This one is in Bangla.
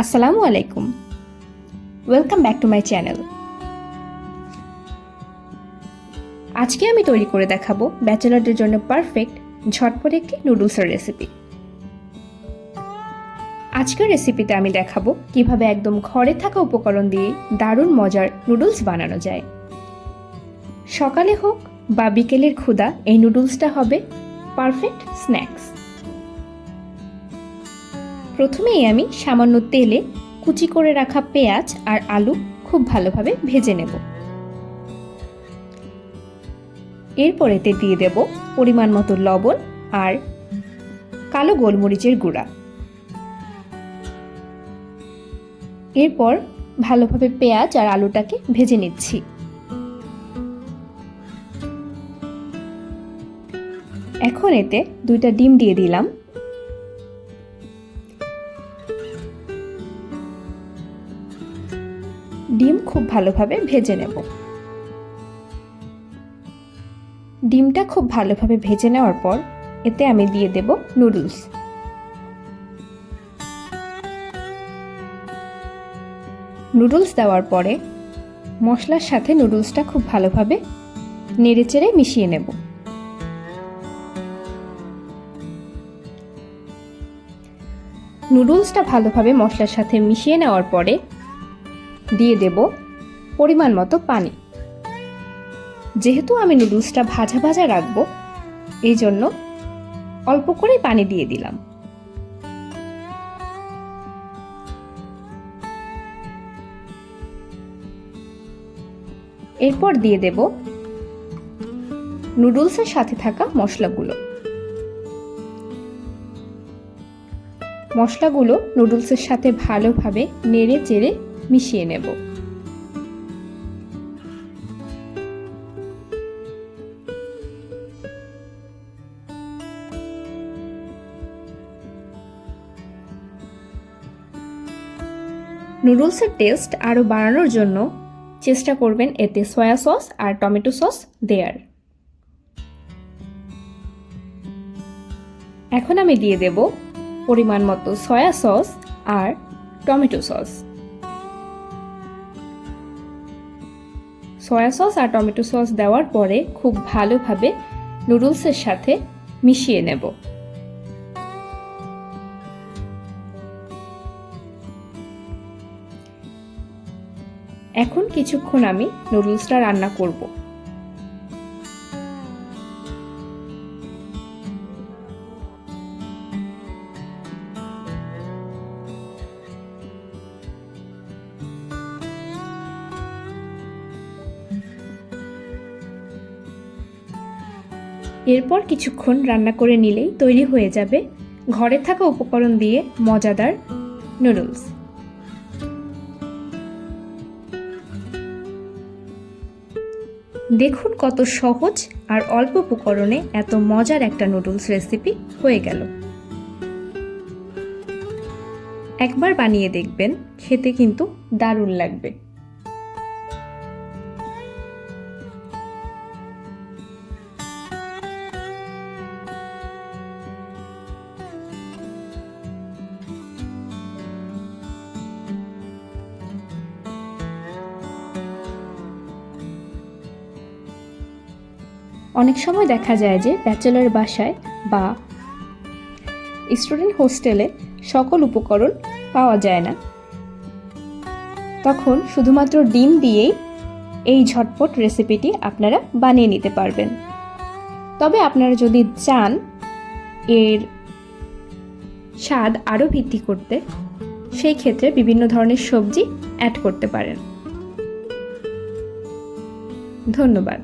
আসসালামু আলাইকুম। Welcome back to my channel আজকে আমি তৈরি করে দেখাবো ব্যাচেলারদের জন্য পারফেক্ট ঝটপট একটি নুডলসের রেসিপি আজকের রেসিপিতে আমি দেখাবো কীভাবে একদম ঘরে থাকা উপকরণ দিয়ে দারুণ মজার নুডলস বানানো যায়। সকালে হোক বা বিকেলের ক্ষুদা এই নুডলসটা হবে পারফেক্ট স্ন্যাক্স প্রথমেই আমি সামান্য তেলে কুচি করে রাখা পেঁয়াজ আর আলু খুব ভালোভাবে ভেজে নেব। এরপর এতে দিয়ে দেব পরিমাণ মতো লবণ আর কালো গোলমরিচের গুঁড়া। এরপর ভালোভাবে পেঁয়াজ আর আলুটাকে ভেজে নিচ্ছি। এখন এতে দুইটা ডিম দিয়ে দিলাম। ডিম খুব ভালোভাবে ভেজে নেব। ডিমটা খুব ভালোভাবে ভেজে নেওয়ার পর এতে আমি দিয়ে দেব নুডলস। নুডলস দেওয়ার পরে মশলার সাথে নুডলসটা খুব ভালোভাবে নেড়েচেড়ে মিশিয়ে নেব। নুডলসটা ভালোভাবে মশলার সাথে মিশিয়ে নেওয়ার পরে দিয়ে দেব পরিমাণ মতো পানি। যেহেতু আমি নুডলসটা ভাজা ভাজা রাখব, এই জন্য অল্প করেই পানি দিয়ে দিলাম। এরপর দিয়ে দেব নুডলসের সাথে থাকা মশলাগুলো। মশলাগুলো নুডলসের সাথে ভালোভাবে নেড়ে চেড়ে মিশিয়ে নেব। নুডলসের টেস্ট আরও বাড়ানোর জন্য চেষ্টা করবেন এতে সয়া সস আর টমেটো সস দেয়ার। এখন আমি দিয়ে দেব পরিমাণ মতো সয়া সস আর টমেটো সস। সয়া সস আর টমেটো সস দেওয়ার পরে খুব ভালোভাবে নুডলসের সাথে মিশিয়ে নেব। এখন কিছুক্ষণ আমি নুডলসটা রান্না করব। এরপর কিছুক্ষণ রান্না করে নিলেই তৈরি হয়ে যাবে ঘরে থাকা উপকরণ দিয়ে মজাদার নুডলস। দেখুন কত সহজ আর অল্প উপকরণে এত মজার একটা নুডলস রেসিপি হয়ে গেল। একবার বানিয়ে দেখবেন, খেতে কিন্তু দারুণ লাগবে। অনেক সময় দেখা যায় যে ব্যাচেলার বাসায় বা স্টুডেন্ট হোস্টেলে সকল উপকরণ পাওয়া যায় না। তখন শুধুমাত্র ডিম দিয়েই এই ঝটপট রেসিপিটি আপনারা বানিয়ে নিতে পারবেন। তবে আপনারা যদি চান এর স্বাদ আরও বৃদ্ধি করতে, সেই ক্ষেত্রে বিভিন্ন ধরনের সবজি অ্যাড করতে পারেন। ধন্যবাদ।